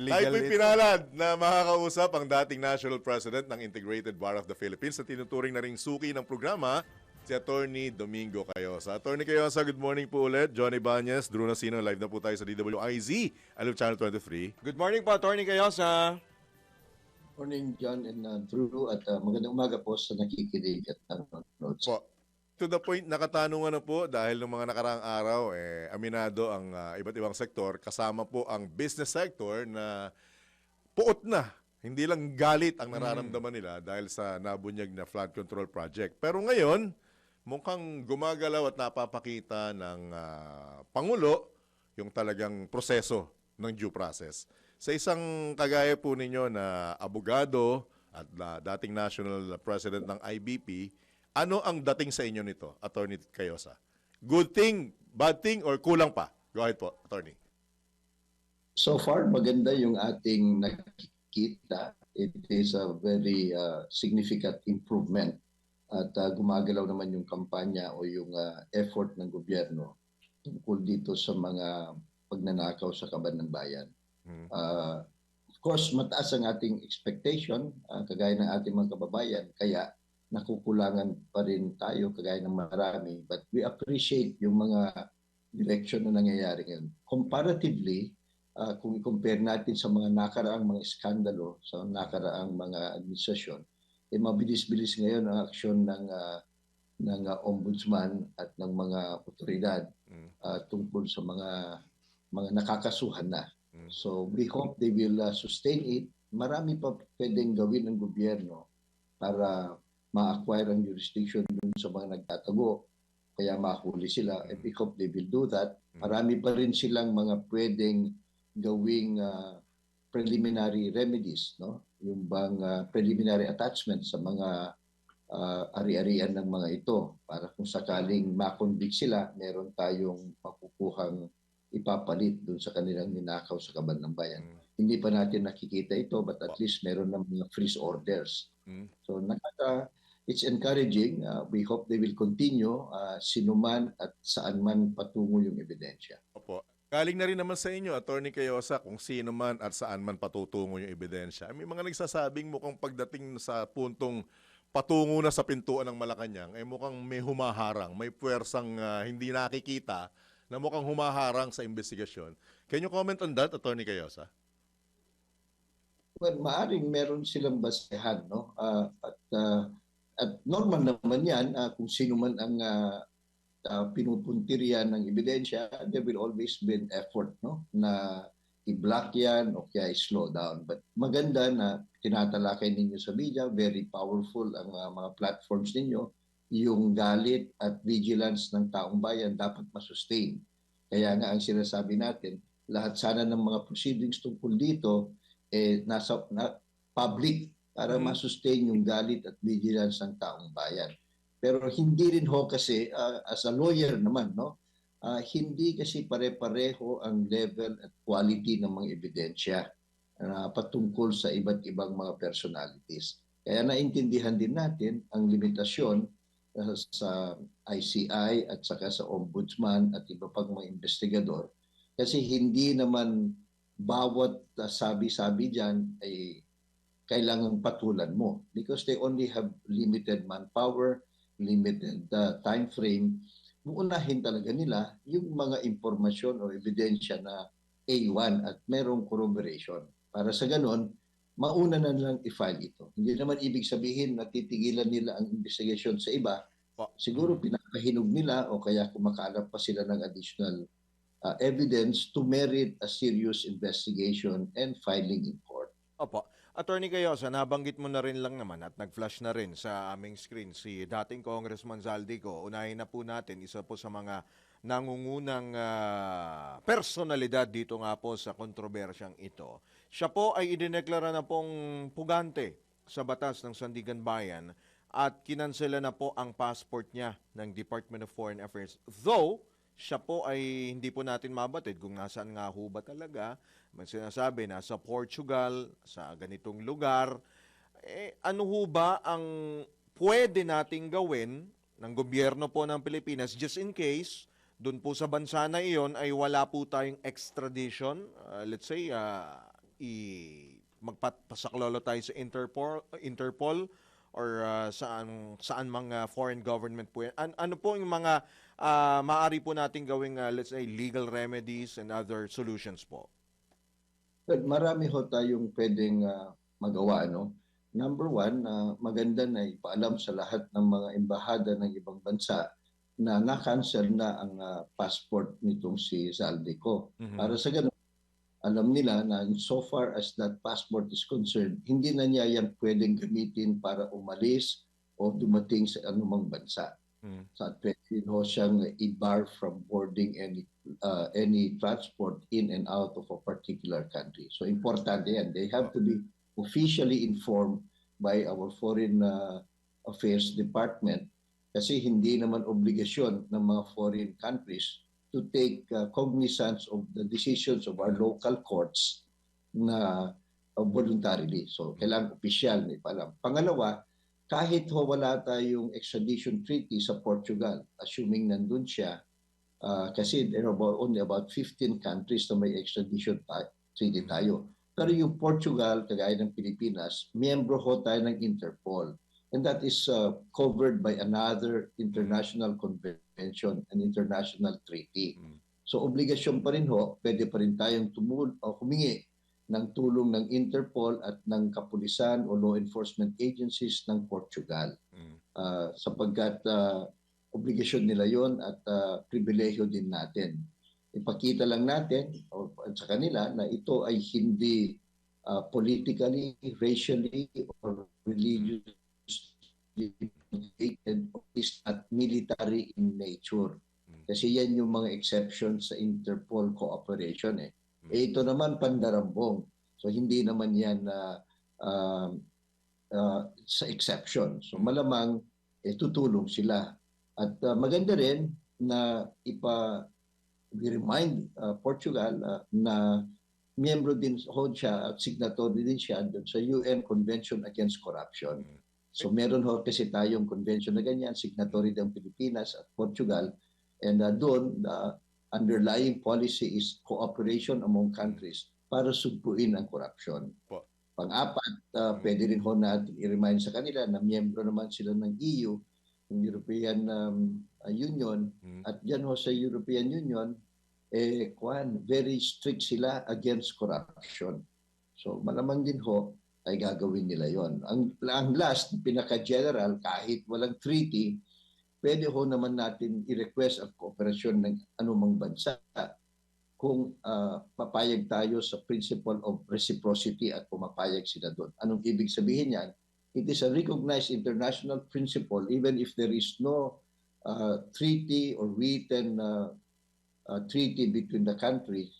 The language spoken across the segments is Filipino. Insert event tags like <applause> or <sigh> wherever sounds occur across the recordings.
Tayo po'y pinalad na makakausap ang dating National President ng Integrated Bar of the Philippines na tinuturing na ring suki ng programa, si Attorney Domingo Cayosa. Attorney Cayosa, good morning po ulit. Johnny Banyes, Drew Nasino, live na po tayo sa DWIZ, Alip Channel 23. Good morning po, Attorney Kayosa. Morning, John and uh, Drew. At uh, magandang umaga po sa nakikinig at nanonood. Po. To the point, nakatanungan na po dahil ng mga nakaraang araw, eh, aminado ang ah, iba't ibang sektor, kasama po ang business sector na puot na. Hindi lang galit ang nararamdaman nila dahil sa nabunyag na flood control project. Pero ngayon, mukhang gumagalaw at napapakita ng ah, Pangulo yung talagang proseso ng due process. Sa isang kagaya po ninyo na abogado at na dating national president ng IBP, ano ang dating sa inyo nito, Attorney Cayosa? Good thing, bad thing, or kulang pa? Go ahead po, Attorney. So far, maganda yung ating nakikita. It is a very uh, significant improvement. At uh, gumagalaw naman yung kampanya o yung uh, effort ng gobyerno tungkol dito sa mga pagnanakaw sa kaban ng bayan. Hmm. Uh, of course, mataas ang ating expectation, uh, kagaya ng ating mga kababayan, kaya nakukulangan pa rin tayo, kagaya ng marami. But we appreciate yung mga direction na nangyayari ngayon. Comparatively, uh, kung i-compare natin sa mga nakaraang mga iskandalo, sa nakaraang mga administrasyon, eh mabilis-bilis ngayon ang aksyon ng uh, ng uh, ombudsman at ng mga otoridad uh, tungkol sa mga mga nakakasuhan na. Mm. So we hope they will uh, sustain it. Marami pa pwedeng gawin ng gobyerno para ma-acquire ang jurisdiction dun sa mga nagtatago kaya mahuli sila. And we hope they will do that. Marami pa rin silang mga pwedeng gawing uh, preliminary remedies, no? Yung bang uh, preliminary attachment sa mga uh, ari-arian ng mga ito para kung sakaling makonvict sila, meron tayong makukuhang ipapalit dun sa kanilang ninakaw sa kaban ng bayan. Mm. Hindi pa natin nakikita ito but at least meron ng mga freeze orders. Mm. So nakaka it's encouraging. Uh, we hope they will continue uh, sinuman at saan man patungo yung ebidensya. Opo. Galing na rin naman sa inyo, Attorney Cayosa, kung sino man at saan man patutungo yung ebidensya. May mga nagsasabing mukhang pagdating sa puntong patungo na sa pintuan ng Malacanang, eh mukhang may humaharang, may puwersang ah, hindi nakikita na mukhang humaharang sa investigasyon. Can you comment on that, Attorney Cayosa? Well, maaring meron silang basehan, no? Ah, at ah, at normal naman 'yan ah, kung sino man ang uh, pinupuntiryan ng ebidensya, there will always be an effort, no? Na i-block 'yan o kaya i-slow down. But maganda na tinatalakay ninyo sa media, very powerful ang ah, mga platforms ninyo. Yung galit at vigilance ng taong bayan dapat masustain. Kaya nga ang sinasabi natin, lahat sana ng mga proceedings tungkol dito eh nasa na, public para Mm. ma-sustain yung galit at vigilance ng taong bayan. Pero hindi rin ho kasi ah, as a lawyer naman no, ah, hindi kasi pare-pareho ang level at quality ng mga ebidensya na patungkol sa iba't ibang mga personalities. Kaya naintindihan din natin ang limitasyon ah, sa ICI at saka sa ombudsman at iba pang mga investigador kasi hindi naman bawat uh, sabi-sabi dyan ay kailangang patulan mo because they only have limited manpower, limited uh, time frame. Uunahin talaga nila yung mga impormasyon o ebidensya na A1 at merong corroboration. Para sa ganon, mauna na lang i-file ito. Hindi naman ibig sabihin na titigilan nila ang investigation sa iba. Siguro pinapahinog nila o kaya kumakaalap pa sila ng additional uh, evidence to merit a serious investigation and filing in court. Opo. Attorney Kayosa, nabanggit mo na rin lang naman at nag-flash na rin sa aming screen si dating Congressman Zaldico. Unahin na po natin, isa po sa mga nangungunang ah, personalidad dito nga po sa kontrobersyang ito. Siya po ay idineklara na pong pugante sa batas ng Sandigan Bayan at kinansela na po ang passport niya ng Department of Foreign Affairs. Though, siya po ay hindi po natin mabatid kung nasaan nga ho ba talaga. May sinasabi na sa Portugal, sa ganitong lugar. Eh, ano ho ba ang pwede nating gawin ng gobyerno po ng Pilipinas just in case doon po sa bansa na iyon ay wala po tayong extradition, uh, let's say, uh, i magpasaklolo tayo sa Interpol, Interpol or ah, saan saan mga foreign government po yan? An- ano po yung mga ah, maaari po nating gawing ah, let's say legal remedies and other solutions po? But marami ho tayong pwedeng ah, magawa. No? Number one, ah, maganda na ipaalam sa lahat ng mga embahada ng ibang bansa na na-cancel na ang ah, passport nitong si Zaldico. Para sa ganun, alam nila na so far as that passport is concerned, hindi na niya yan pwedeng gamitin para umalis o dumating sa anumang bansa. Mm. Sa at pwede ho siyang i-bar from boarding any uh, any transport in and out of a particular country. So importante yan. They have to be officially informed by our Foreign uh, Affairs Department kasi hindi naman obligasyon ng mga foreign countries to take uh, cognizance of the decisions of our local courts na uh, voluntarily. So, kailangan opisyal na ipalam. Pangalawa, kahit ho wala tayong extradition treaty sa Portugal, assuming nandun siya, uh, kasi there are about, only about 15 countries na may extradition ta- treaty tayo. Pero yung Portugal, kagaya ng Pilipinas, miyembro ho tayo ng Interpol. And that is uh, covered by another international convention, an international treaty. Mm. So obligasyon pa rin ho, pwede pa rin tayong tumul o humingi ng tulong ng Interpol at ng kapulisan o law enforcement agencies ng Portugal Mm. Ah, sapagkat ah, obligasyon nila yon at uh, pribilehyo din natin. Ipakita lang natin o sa kanila na ito ay hindi ah, politically, racially, or religiously motivated or is not military in nature. Mm. Kasi yan yung mga exceptions sa Interpol cooperation eh. Mm. Eh, ito naman pandarambong. So hindi naman yan na ah, ah, sa exception. So malamang eh, tutulong sila. At ah, maganda rin na ipa remind ah, Portugal ah, na miyembro din ho siya at signatory din siya doon sa UN Convention Against Corruption. Mm. So meron ho kasi tayong convention na ganyan, signatory ng Pilipinas at Portugal. And uh, doon, the underlying policy is cooperation among countries para sugpuin ang corruption. Po. Pang-apat, uh, pwede rin ho natin i-remind sa kanila na miyembro naman sila ng EU, ng European um, uh, Union, Mm. at dyan ho sa European Union, eh, kwan, very strict sila against corruption. So malamang din ho ay gagawin nila yon. Ang, ang last, pinaka-general, kahit walang treaty, pwede ho naman natin i-request ang kooperasyon ng anumang bansa kung ah, papayag tayo sa principle of reciprocity at pumapayag sila doon. Anong ibig sabihin yan? It is a recognized international principle even if there is no uh, treaty or written uh, uh, treaty between the countries.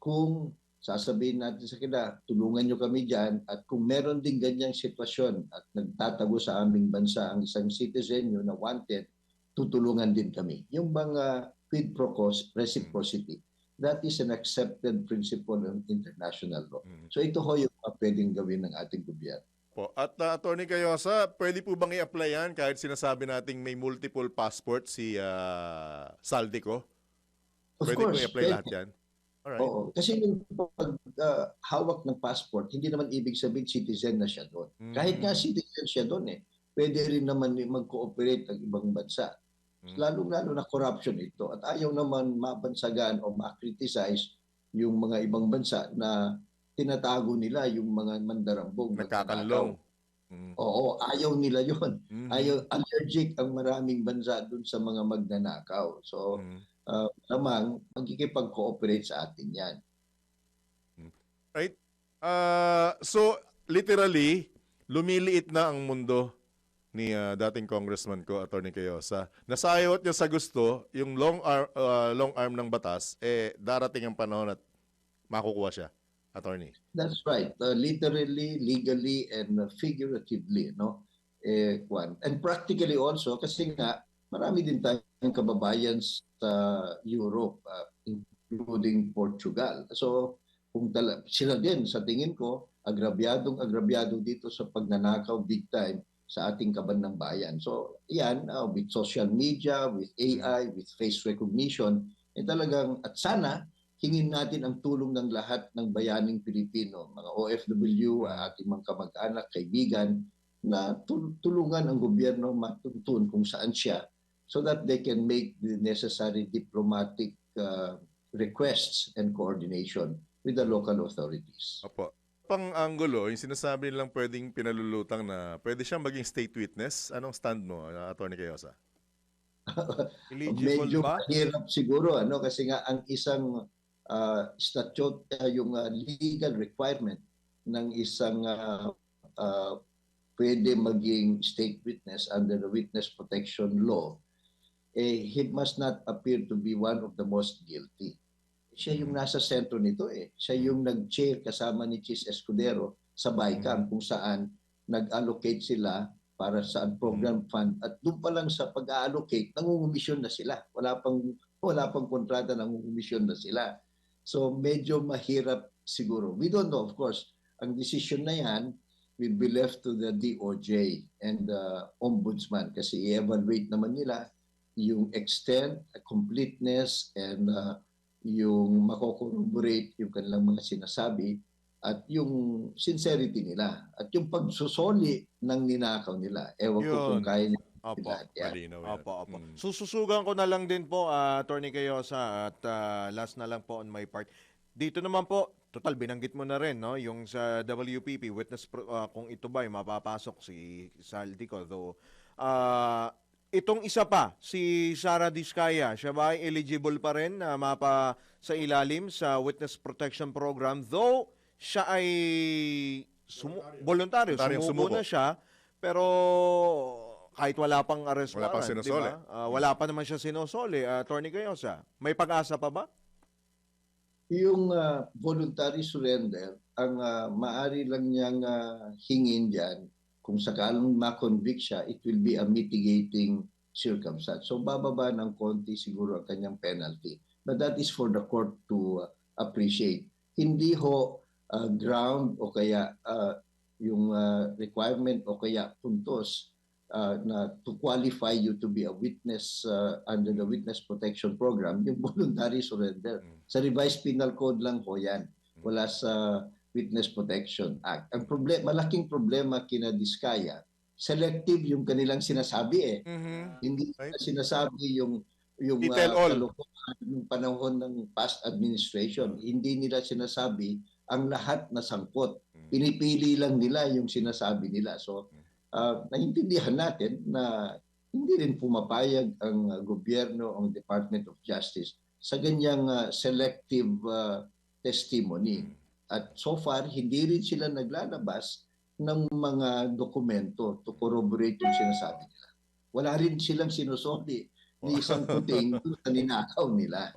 Kung sasabihin natin sa kanila, tulungan nyo kami dyan at kung meron din ganyang sitwasyon at nagtatago sa aming bansa ang isang citizen nyo na wanted, tutulungan din kami. Yung mga quid pro quo reciprocity, that is an accepted principle of international law. Mm. So ito ho yung pwedeng gawin ng ating gobyerno. Po. At uh, Attorney Cayosa, pwede po bang i-apply yan kahit sinasabi nating may multiple passport si uh, Saldico? Of Pwede course, po i-apply lahat yan? Alright. Oo. Kasi yung pag ah, hawak ng passport, hindi naman ibig sabihin citizen na siya doon. Mm. Kahit nga citizen siya doon eh, pwede rin naman mag-cooperate ang ibang bansa. Mm. Lalong-lalo na corruption ito. At ayaw naman mabansagan o ma-criticize yung mga ibang bansa na tinatago nila yung mga mandarambong. Nagkakanlong. Mm. Oo, ayaw nila yon. Mhm. Ayaw, allergic ang maraming bansa doon sa mga magnanakaw. So, Mm. Uh, lamang magkikipag-cooperate sa atin yan. Right? Uh, so, literally, lumiliit na ang mundo ni uh, dating congressman ko, Attorney Cayosa. Nasayot niya sa gusto, yung long arm, uh, long arm ng batas, eh, darating ang panahon at makukuha siya, Attorney. That's right. Uh, literally, legally, and uh, figuratively, no? Eh, kwan. And practically also, kasi nga, marami din tayong kababayan sa Europe, uh, including Portugal. So, kung tala- sila din, sa tingin ko, agrabyadong agrabyado dito sa pagnanakaw big time sa ating kaban ng bayan. So, yan, uh, with social media, with AI, with face recognition, eh talagang, at sana, hingin natin ang tulong ng lahat ng bayaning Pilipino, mga OFW, ating mga kamag-anak, kaibigan, na tul- tulungan ang gobyerno matuntun kung saan siya so that they can make the necessary diplomatic uh, requests and coordination with the local authorities. Opo. Pang anggulo, yung sinasabi nilang pwedeng pinalulutang na pwede siyang maging state witness. Anong stand mo, uh, Attorney Cayosa? <laughs> Medyo ba? mahirap siguro ano kasi nga ang isang uh, statute uh, yung uh, legal requirement ng isang uh, uh, pwede maging state witness under the witness protection law eh he must not appear to be one of the most guilty. Siya yung nasa sentro nito eh. Siya yung nag-chair kasama ni Chis Escudero sa BICAM kung saan nag-allocate sila para sa program fund. At doon pa lang sa pag-allocate nangungumisyon na sila. Wala pang wala pang kontrata nangungumisyon na sila. So medyo mahirap siguro. We don't know of course. Ang decision na yan will be left to the DOJ and the ombudsman kasi i-evaluate naman nila yung extent, completeness, and uh, yung mako-corroborate yung kanilang mga sinasabi at yung sincerity nila at yung pagsusoli ng ninakaw nila. Ewan ko Yun. kung kaya nila. Opo. yan. Malinaw yan. Opo, opo. Mm. Sususugan ko na lang din po, ah, Attorney Cayosa, at ah, last na lang po on my part. Dito naman po, total binanggit mo na rin, no, yung sa WPP, witness, pro- ah, kung ito ba ay mapapasok si Saldico, though, ah, itong isa pa, si Sara Diskaya, siya ba ay eligible pa rin na mapa sa ilalim sa Witness Protection Program, though siya ay sumu- voluntaryo, sumuko sumuko. na siya, pero kahit wala pang arrest Wala pang warrant, di ba? Ah, wala pa naman siya sinusole. Uh, Attorney Cayosa, may pag-asa pa ba? Yung uh, voluntary surrender, ang uh, maari lang niyang uh, hingin dyan, kung sakalang ma-convict siya, it will be a mitigating circumstance. So bababa ng konti siguro ang kanyang penalty. But that is for the court to uh, appreciate. Hindi ho uh, ground o kaya uh, yung uh, requirement o kaya puntos uh, na to qualify you to be a witness uh, under the witness protection program, yung voluntary surrender. Mm. Sa revised penal code lang ho yan. Wala sa Witness Protection Act. Ang problema, malaking problema kina Diskaya, selective yung kanilang sinasabi eh. Hindi Right. sinasabi yung yung tell uh, all. kalokohan ng panahon ng past administration. Hindi nila sinasabi ang lahat na sangkot. Mm. Pinipili lang nila yung sinasabi nila. So, uh, naiintindihan natin na hindi rin pumapayag ang uh, gobyerno, ang Department of Justice sa ganyang uh, selective uh, testimony. At so far, hindi rin sila naglalabas ng mga dokumento to corroborate yung sinasabi nila. Wala rin silang sinusoli ni isang puting <laughs> sa ninakaw nila.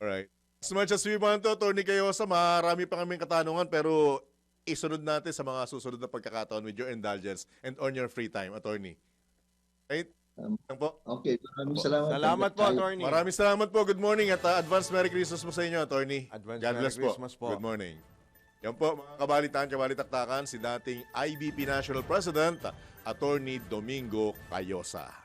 Alright. As much as we want to, Attorney Cayosa, marami pa kaming katanungan pero isunod natin sa mga susunod na pagkakataon with your indulgence and on your free time, Attorney. Right? Um, po. Okay, maraming Opo. salamat. Salamat po, Attorney. Maraming salamat po. Good morning at uh, advance Merry Christmas po sa inyo, Attorney. Advance God Merry bless Christmas po. Good morning. Yan po, mga kabalitaan, kabalitaktakan, si dating IBP National President, Attorney Domingo Cayosa.